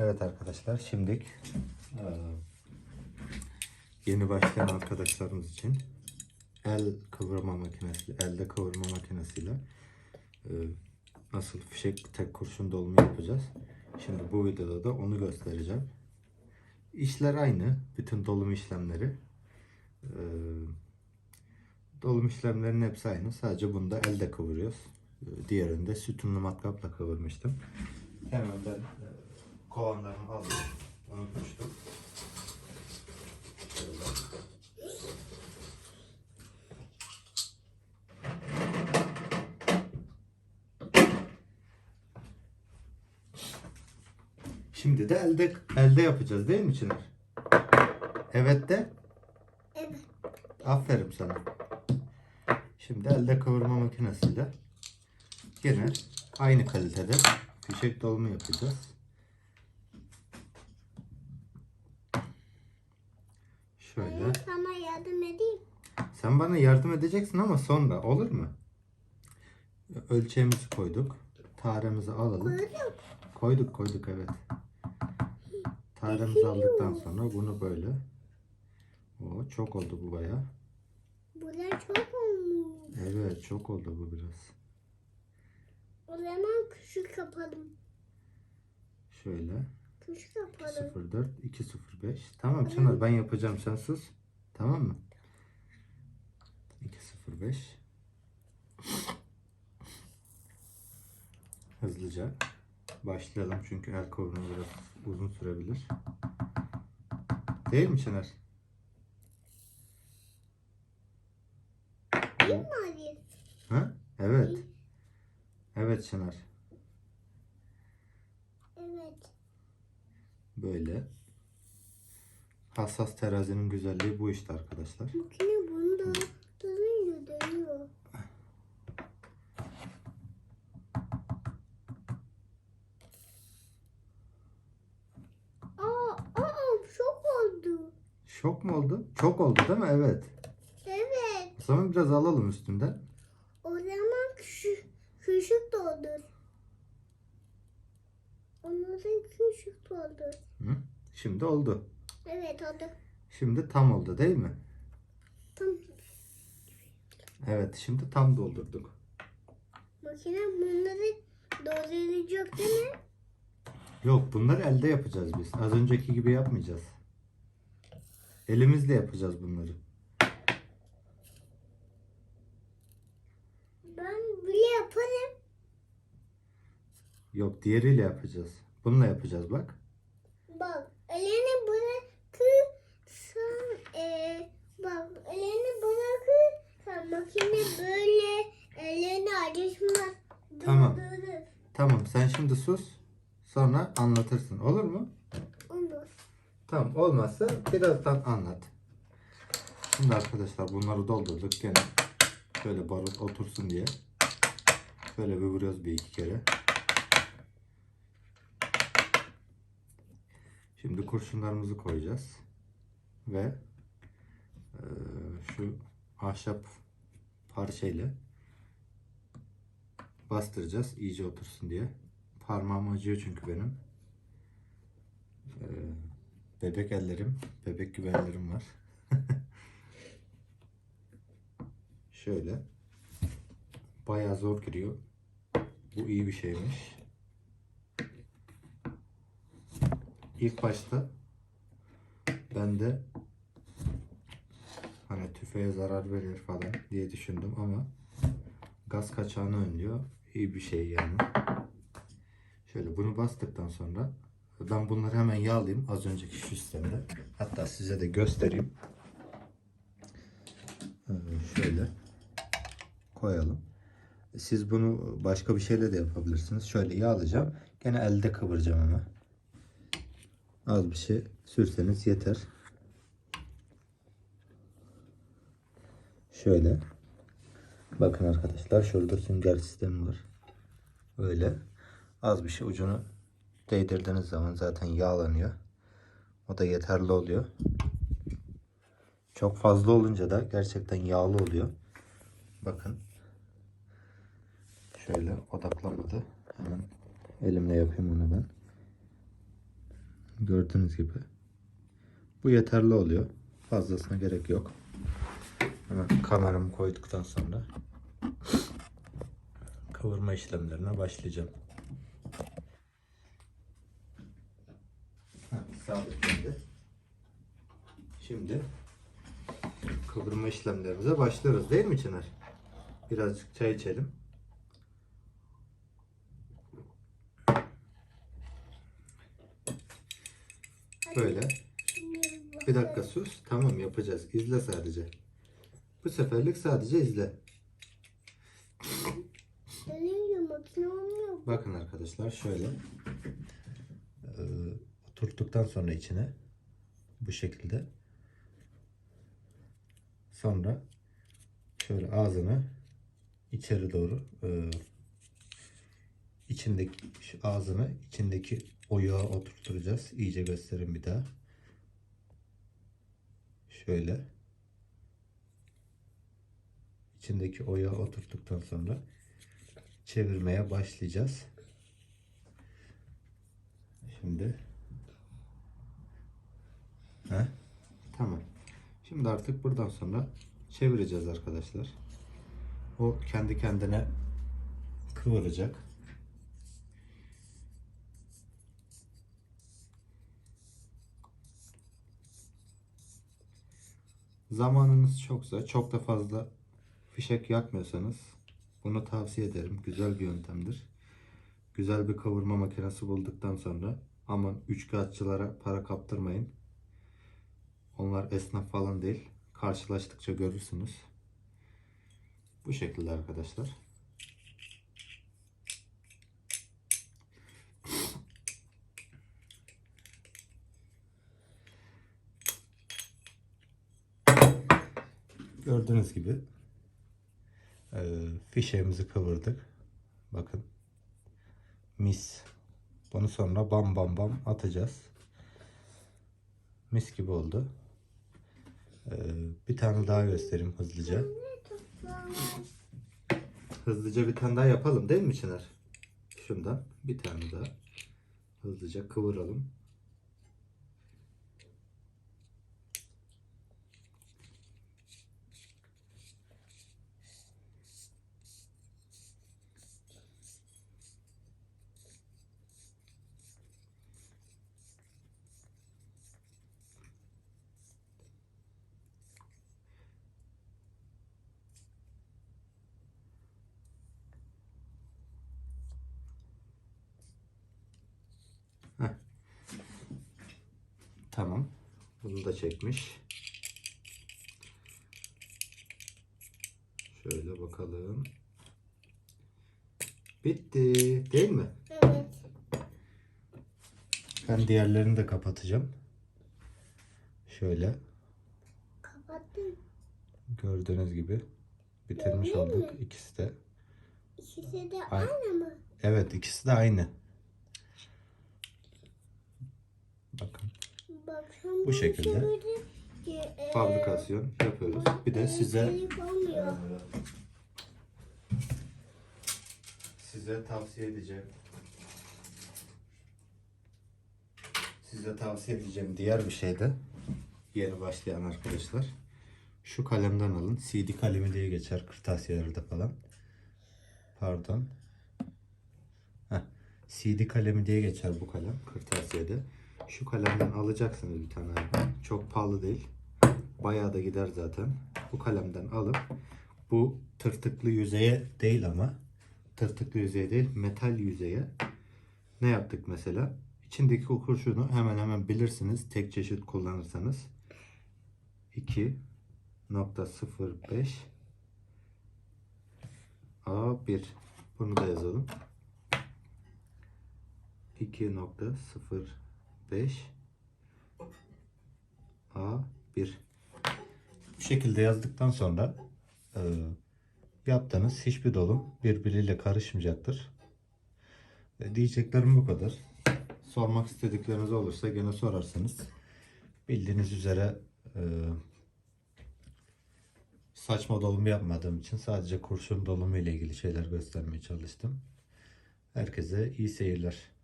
Evet arkadaşlar şimdi yeni başlayan arkadaşlarımız için el kıvırma makinesi, elde kıvırma makinesiyle e, nasıl fişek tek kurşun dolma yapacağız. Şimdi bu videoda da onu göstereceğim. İşler aynı. Bütün dolum işlemleri. E, dolum işlemlerinin hepsi aynı. Sadece bunda elde kıvırıyoruz. E, Diğerinde sütunlu matkapla kıvırmıştım. Hemen ben kovanlarımı aldım. Unutmuştum. Şöyle. Şimdi de elde elde yapacağız değil mi Çınar? Evet de. Evet. Aferin sana. Şimdi elde kıvırma makinesiyle yine aynı kalitede fişek dolma yapacağız. Şöyle. Ben sana yardım edeyim. Sen bana yardım edeceksin ama sonra olur mu? Ölçeğimizi koyduk. Taremizi alalım. Koydum. Koyduk koyduk evet. Taremizi aldıktan sonra bunu böyle. O çok oldu bu baya. Bunlar çok olmuş. Evet çok oldu bu biraz. O zaman küçük kapalım. Şöyle Küçük kapalım. 04 205. Tamam Çınar ben yapacağım sen sus. Tamam mı? 205. Hızlıca başlayalım çünkü el kıvrımı biraz uzun sürebilir. Değil mi Çınar? Değil mi Ali? Ha? Evet. Evet Çınar. Evet. Böyle. Hassas terazinin güzelliği bu işte arkadaşlar. Makine bunu da dönüyor dönüyor. Aa, aa çok oldu. Şok mu oldu? Çok oldu değil mi? Evet. Evet. O zaman biraz alalım üstünden. O zaman küçük, küçük doldur. Küçük doldur. Hı? Şimdi oldu. Evet oldu. Şimdi tam oldu değil mi? Tam Evet şimdi tam doldurduk. makine bunları dolduracak değil mi? Yok bunları elde yapacağız biz. Az önceki gibi yapmayacağız. Elimizle yapacağız bunları. Ben bile yaparım. Yok diğeriyle yapacağız. Bununla yapacağız bak. Bak elini bırakırsan e, bak elini bırakırsan makine böyle elini acışmaz. Tamam. Durdurur. Tamam sen şimdi sus. Sonra anlatırsın. Olur mu? Olur. Tamam olmazsa birazdan anlat. Şimdi arkadaşlar bunları doldurduk gene. Şöyle barut otursun diye. Böyle bir vuruyoruz bir iki kere. Şimdi kurşunlarımızı koyacağız. Ve eee, şu ahşap parçayla bastıracağız iyice otursun diye. Parmağım acıyor çünkü benim. Eee Bebek ellerim, bebek güvenlerim var. Şöyle. Bayağı zor giriyor. Bu iyi bir şeymiş. İlk başta ben de hani tüfeğe zarar verir falan diye düşündüm ama gaz kaçağını önlüyor. İyi bir şey yani. Şöyle bunu bastıktan sonra ben bunları hemen yağlayayım az önceki sistemde. Hatta size de göstereyim. Ee, Şöyle koyalım. Siz bunu başka bir şeyle de yapabilirsiniz. Şöyle yağlayacağım. Gene elde kıvıracağım ama. Az bir şey sürseniz yeter. Şöyle. Bakın arkadaşlar şurada sünger sistemi var. Öyle. Az bir şey ucunu değdirdiğiniz zaman zaten yağlanıyor. O da yeterli oluyor. Çok fazla olunca da gerçekten yağlı oluyor. Bakın. Şöyle odaklamadı. Hemen elimle yapayım onu ben. Gördüğünüz gibi. Bu yeterli oluyor. Fazlasına gerek yok. Hemen kameramı koyduktan sonra kavurma işlemlerine başlayacağım. Heh, sabitlendi. Şimdi kavurma işlemlerimize başlıyoruz değil mi Çınar? Birazcık çay içelim. Böyle. Bir dakika sus. Tamam yapacağız. İzle sadece. Bu seferlik sadece izle. Bakın arkadaşlar şöyle. Ee, oturttuktan sonra içine bu şekilde. Sonra şöyle ağzını içeri doğru e, içindeki ağzını içindeki oyağa oturtturacağız. İyice göstereyim bir daha. Şöyle. içindeki oyağı oturttuktan sonra çevirmeye başlayacağız. Şimdi Heh, tamam. Şimdi artık buradan sonra çevireceğiz arkadaşlar. O kendi kendine kıvıracak. Zamanınız çoksa, çok da fazla fişek yakmıyorsanız bunu tavsiye ederim. Güzel bir yöntemdir. Güzel bir kavurma makinesi bulduktan sonra aman üçkağıtçılara para kaptırmayın. Onlar esnaf falan değil. Karşılaştıkça görürsünüz. Bu şekilde arkadaşlar. Gördüğünüz gibi eee fişeğimizi kıvırdık. Bakın. Mis. Bunu sonra bam bam bam atacağız. Mis gibi oldu. Eee, bir tane daha göstereyim hızlıca. Hızlıca bir tane daha yapalım değil mi Çınar? Şundan bir tane daha. Hızlıca kıvıralım. Tamam. Bunu da çekmiş. Şöyle bakalım. Bitti. Değil mi? Evet. Ben diğerlerini de kapatacağım. Şöyle Kapattım. gördüğünüz gibi bitirmiş Öyle olduk. mi? İkisi de. İkisi de Ay- aynı mı? Evet ikisi de aynı. Bakın Bak sen Bu şekilde fabrikasyon yapıyoruz. Bir de size size tavsiye edeceğim. Size tavsiye edeceğim diğer bir şey de yeni başlayan arkadaşlar. Şu kalemden alın. CD kalemi diye geçer kırtasiyelerde falan. Pardon. Heh. CD kalemi diye geçer bu kalem kırtasiyede. Şu kalemden alacaksınız bir tane. Çok pahalı değil. Bayağı da gider zaten. Bu kalemden alıp bu tırtıklı yüzeye değil ama tırtıklı yüzeye değil metal yüzeye ne yaptık mesela? İçindeki kurşunu hemen hemen bilirsiniz tek çeşit kullanırsanız 2.05 A1 bunu da yazalım 2.05 A1 bu şekilde yazdıktan sonra e, yaptığınız hiçbir dolum birbiriyle karışmayacaktır. E, diyeceklerim bu kadar. Sormak istedikleriniz olursa gene sorarsanız. Bildiğiniz üzere e, saçma dolum yapmadığım için sadece kurşun dolumu ile ilgili şeyler göstermeye çalıştım. Herkese iyi seyirler.